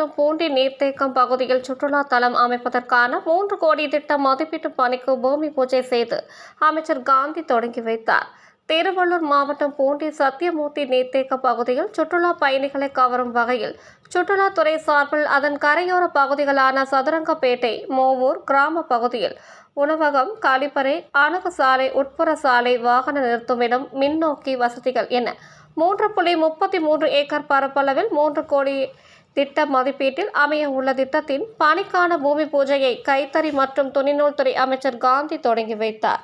பூண்டி நீர்த்தேக்கம் பகுதியில் சுற்றுலா தலம் அமைப்பதற்கான மூன்று கோடி திட்ட மதிப்பீட்டு பணிக்கு பூமி பூஜை செய்து அமைச்சர் காந்தி தொடங்கி வைத்தார். திருவள்ளூர் மாவட்டம் பூண்டி சத்தியமூர்த்தி நீர்த்தேக்க பகுதியில் சுற்றுலா பயணிகளை கவரும் வகையில் சுற்றுலாத்துறை சார்பில் அதன் கரையோர பகுதிகளான சதுரங்கப்பேட்டை மோவூர் கிராம பகுதியில் உணவகம் கழிப்பறை அணுகு சாலை உட்புற சாலை வாகன நிறுத்துமிடம் மின்னோக்கி வசதிகள் என மூன்று புள்ளி முப்பத்தி மூன்று ஏக்கர் பரப்பளவில் மூன்று கோடி திட்ட மதிப்பீட்டில் அமைய உள்ள திட்டத்தின் பணிக்கான பூமி பூஜையை கைத்தறி மற்றும் துணிநூல் துறை அமைச்சர் காந்தி தொடங்கி வைத்தார்.